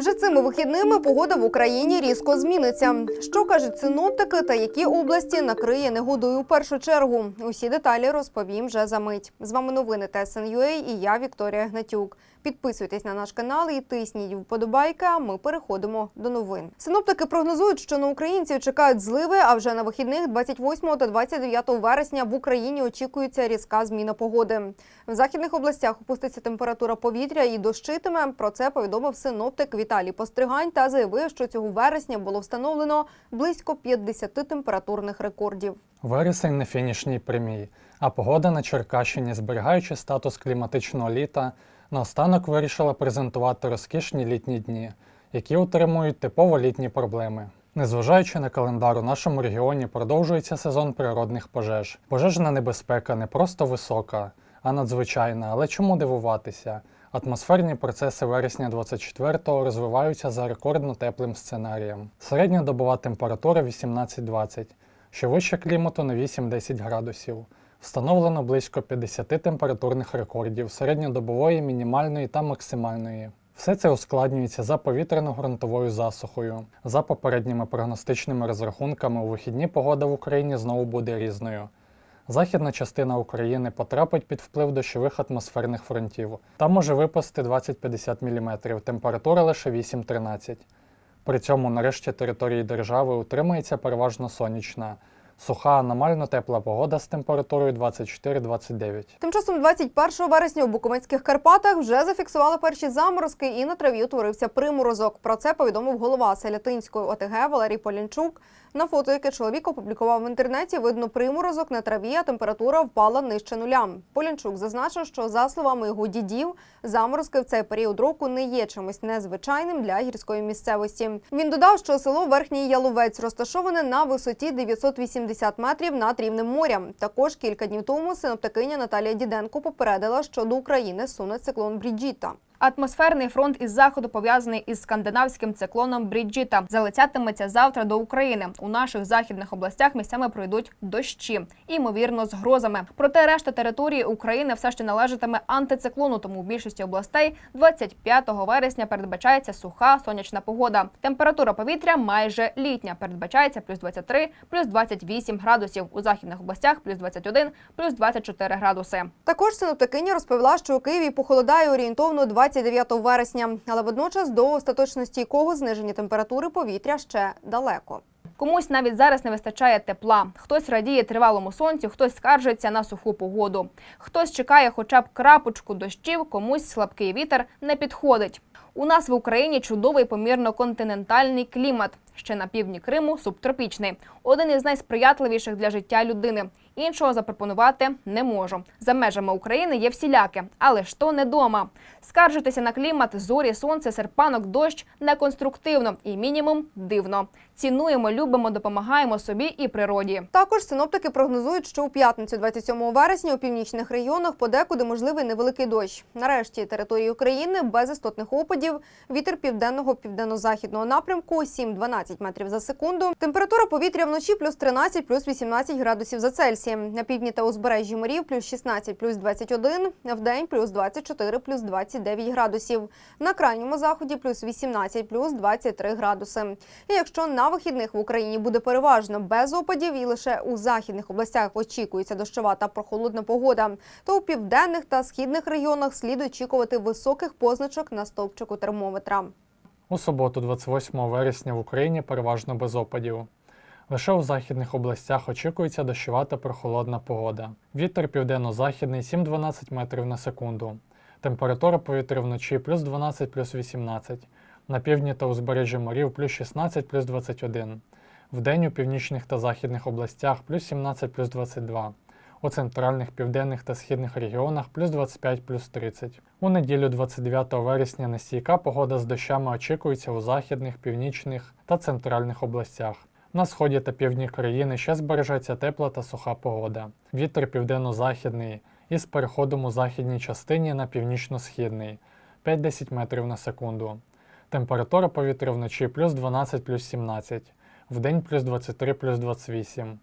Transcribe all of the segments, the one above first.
Вже цими вихідними погода в Україні різко зміниться. Що кажуть синоптики та які області накриє негодою в першу чергу? Усі деталі розповім вже за мить. З вами новини ТСНЮА і я Вікторія Гнатюк. Підписуйтесь на наш канал і тисніть вподобайки. А ми переходимо до новин. Синоптики прогнозують, що на українців чекають зливи. А вже на вихідних 28 та 29 вересня в Україні очікується різка зміна погоди. В західних областях опуститься температура повітря і дощитиме. Про це повідомив синоптик Віталій Постригань та заявив, що цього вересня було встановлено близько 50 температурних рекордів. Вересень на фінішній прямій, а погода на Черкащині, зберігаючи статус кліматичного літа, наостанок вирішила презентувати розкішні літні дні, які утримують типово літні проблеми. Незважаючи на календар, у нашому регіоні продовжується сезон природних пожеж. Пожежна небезпека не просто висока, а надзвичайна. Але чому дивуватися? Атмосферні процеси вересня 24-го розвиваються за рекордно теплим сценарієм. Середньодобова температура 18-20, що вище клімату на 8-10 градусів. Встановлено близько 50 температурних рекордів середньодобової, мінімальної та максимальної. Все це ускладнюється за повітряно-ґрунтовою засухою. За попередніми прогностичними розрахунками, у вихідні погода в Україні знову буде різною. Західна частина України потрапить під вплив дощових атмосферних фронтів. Там може випасти 20-50 мм, температура лише 8-13. При цьому нарешті території держави утримається переважно сонячна, суха аномально тепла погода з температурою 24-29. Тим часом 21 вересня у Буковинських Карпатах вже зафіксували перші заморозки і на траві утворився приморозок. Про це повідомив голова Селятинської ОТГ Валерій Полінчук. На фото, яке чоловік опублікував в інтернеті, видно приморозок на траві, а температура впала нижче нуля. Полінчук зазначив, що за словами його дідів, заморозки в цей період року не є чимось незвичайним для гірської місцевості. Він додав, що село Верхній Яловець розташоване на висоті 980 метрів над рівнем моря. Також кілька днів тому синоптикиня Наталія Діденко попередила, що до України суне циклон Бріджіта. Атмосферний фронт із заходу пов'язаний із скандинавським циклоном Бріджіта. Залетятиметься завтра до України. У наших західних областях місцями пройдуть дощі, ймовірно, з грозами. Проте решта території України все ще належатиме антициклону. Тому в більшості областей 25 вересня передбачається суха сонячна погода. Температура повітря майже літня. Передбачається плюс 23, плюс 28 градусів. У західних областях плюс 21, плюс 24 градуси. Також синоптикиня розповіла, що у Києві похолодає орієнтовно 29 вересня, але водночас до остаточно стійкого зниження температури повітря ще далеко. Комусь навіть зараз не вистачає тепла. Хтось радіє тривалому сонцю, хтось скаржиться на суху погоду. Хтось чекає хоча б крапочку дощів, комусь слабкий вітер не підходить. У нас в Україні чудовий помірно-континентальний клімат. Ще на півдні Криму субтропічний. Один із найсприятливіших для життя людини. Іншого запропонувати не можу. За межами України є всіляке, але ж то не дома. Скаржитися на клімат, зорі, сонце, серпанок, дощ неконструктивно і мінімум дивно. Цінуємо, любимо, допомагаємо собі і природі. Також синоптики прогнозують, що у п'ятницю, 27 вересня, у північних регіонах подекуди можливий невеликий дощ. Нарешті території України без істотних опадів. Вітер південного південно-західного напрямку 7-12 метрів за секунду. Температура повітря вночі плюс 13, плюс 18 градусів за Цельсієм. На півдні та узбережжі морів плюс 16, плюс 21, в день плюс 24, плюс 29 градусів. На крайньому заході плюс 18, плюс 23 градуси. І якщо на вихідних в Україні буде переважно без опадів і лише у західних областях очікується дощова та прохолодна погода, то у південних та східних регіонах слід очікувати високих позначок на стовпчику термометра. У суботу, 28 вересня, в Україні переважно без опадів. Лише у західних областях очікується дощова та прохолодна погода. Вітер південно-західний 7-12 метрів на секунду. Температура повітря вночі плюс 12 плюс 18. На півдні та узбережжі морів плюс 16 плюс 21. Вдень у північних та західних областях плюс 17 плюс 22. У центральних, південних та східних регіонах плюс 25 плюс 30. У неділю 29 вересня нестійка погода з дощами очікується у західних, північних та центральних областях. На сході та півдні країни ще збережеться тепла та суха погода. Вітер південно-західний із переходом у західній частині на північно-східний 5-10 метрів на секунду. Температура повітря вночі плюс 12 плюс 17, вдень плюс 23 плюс 28.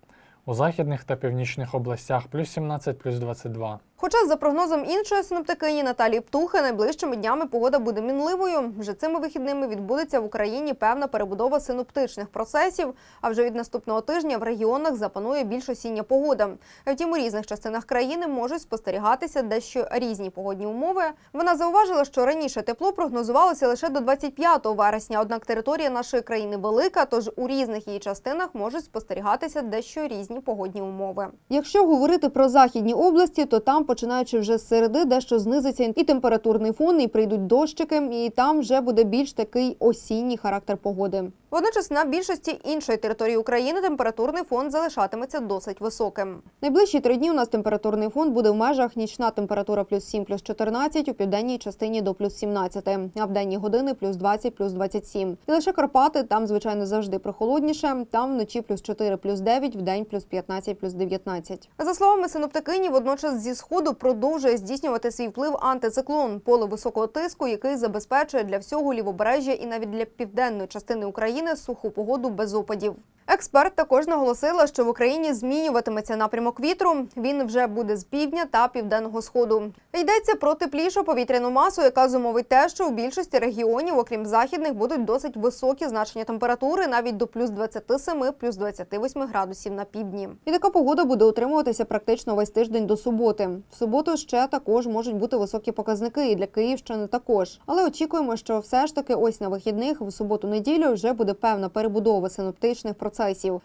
У західних та північних областях плюс 17 плюс 22. Хоча, за прогнозом іншої синоптикині Наталії Птухи, найближчими днями погода буде мінливою. Вже цими вихідними відбудеться в Україні певна перебудова синоптичних процесів. А вже від наступного тижня в регіонах запанує більш осіння погода. Втім, у різних частинах країни можуть спостерігатися дещо різні погодні умови. Вона зауважила, що раніше тепло прогнозувалося лише до 25 вересня. Однак територія нашої країни велика, тож у різних її частинах можуть спостерігатися дещо різні погодні умови. Якщо говорити про західні області, то там, починаючи вже з середи, дещо знизиться і температурний фон, і прийдуть дощики, і там вже буде більш такий осінній характер погоди. Водночас на більшості іншої території України температурний фон залишатиметься досить високим. Найближчі три дні у нас температурний фон буде в межах нічна температура плюс 7, плюс 14, у південній частині до плюс 17, а в денні години плюс 20, плюс 27. І лише Карпати, там, звичайно, завжди прохолодніше, там вночі плюс 4, плюс 9, в день плюс 15, плюс 19. За словами синоптикині, водночас зі сходу продовжує здійснювати свій вплив антициклон, поле високого тиску, який забезпечує для всього лівобережжя і навіть для південної частини України суху погоду без опадів. Експерт також наголосила, що в Україні змінюватиметься напрямок вітру. Він вже буде з півдня та південного сходу. Йдеться про теплішу повітряну масу, яка зумовить те, що у більшості регіонів, окрім західних, будуть досить високі значення температури, навіть до плюс 27, плюс 28 градусів на півдні. І така погода буде утримуватися практично весь тиждень до суботи. В суботу ще також можуть бути високі показники, і для Київщини також. Але очікуємо, що все ж таки ось на вихідних в суботу-неділю вже буде певна перебудова синоптичних процесів.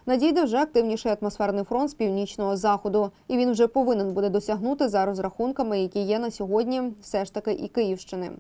Надійде вже активніший атмосферний фронт з північного заходу, і він вже повинен буде досягнути за розрахунками, які є на сьогодні, все ж таки і Київщини.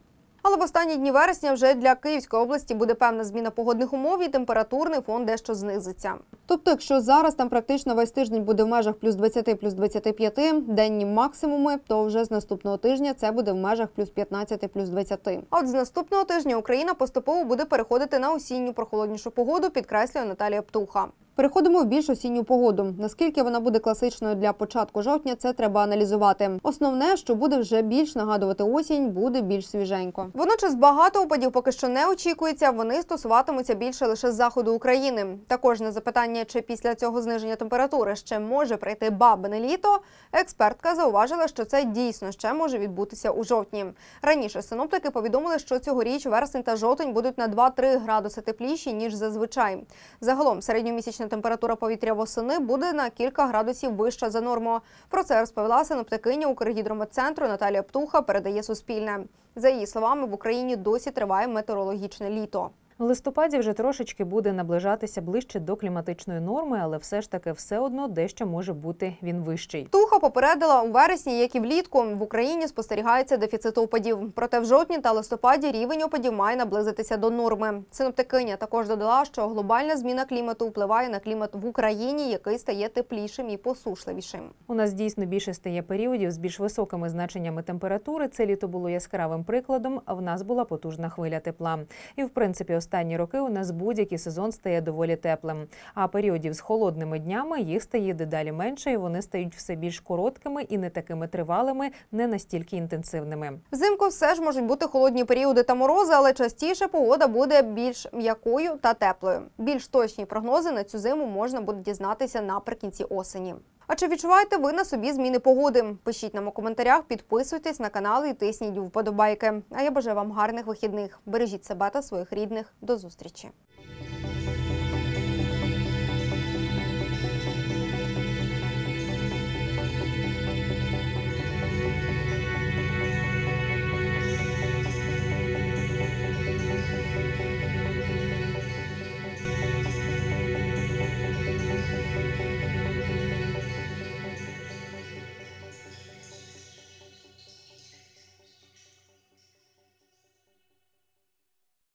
Але в останні дні вересня вже для Київської області буде певна зміна погодних умов і температурний фон дещо знизиться. Тобто, якщо зараз там практично весь тиждень буде в межах плюс 20, плюс 25, денні максимуми, то вже з наступного тижня це буде в межах плюс 15, плюс 20. А от з наступного тижня Україна поступово буде переходити на осінню прохолоднішу погоду, підкреслює Наталія Птуха. Переходимо в більш осінню погоду. Наскільки вона буде класичною для початку жовтня, це треба аналізувати. Основне, що буде вже більш нагадувати осінь, буде більш свіженько. Водночас багато опадів поки що не очікується. Вони стосуватимуться більше лише з заходу України. Також на запитання, чи після цього зниження температури ще може прийти бабине літо. Експертка зауважила, що це дійсно ще може відбутися у жовтні. Раніше синоптики повідомили, що цьогоріч вересень та жовтень будуть на 2-3 градуси тепліші ніж зазвичай. Загалом середньомісячна температура повітря восени буде на кілька градусів вища за норму. Про це розповіла синоптикиня Укргідрометцентру Наталія Птуха. Передає Суспільне. За її словами, в Україні досі триває метеорологічне літо. В листопаді вже трошечки буде наближатися ближче до кліматичної норми, але все ж таки все одно дещо може бути він вищий. Туха попередила у вересні, як і влітку в Україні спостерігається дефіцит опадів. Проте в жовтні та листопаді рівень опадів має наблизитися до норми. Синоптикиня також додала, що глобальна зміна клімату впливає на клімат в Україні, який стає теплішим і посушливішим. У нас дійсно більше стає періодів з більш високими значеннями температури. Це літо було яскравим прикладом. А в нас була потужна хвиля тепла. І в принципі, останні роки у нас будь-який сезон стає доволі теплим. А періодів з холодними днями їх стає дедалі менше, і вони стають все більш короткими і не такими тривалими, не настільки інтенсивними. Взимку все ж можуть бути холодні періоди та морози, але частіше погода буде більш м'якою та теплою. Більш точні прогнози на цю зиму можна буде дізнатися наприкінці осені. А чи відчуваєте ви на собі зміни погоди? Пишіть нам у коментарях, підписуйтесь на канал і тисніть вподобайки. А я бажаю вам гарних вихідних. Бережіть себе та своїх рідних. До зустрічі.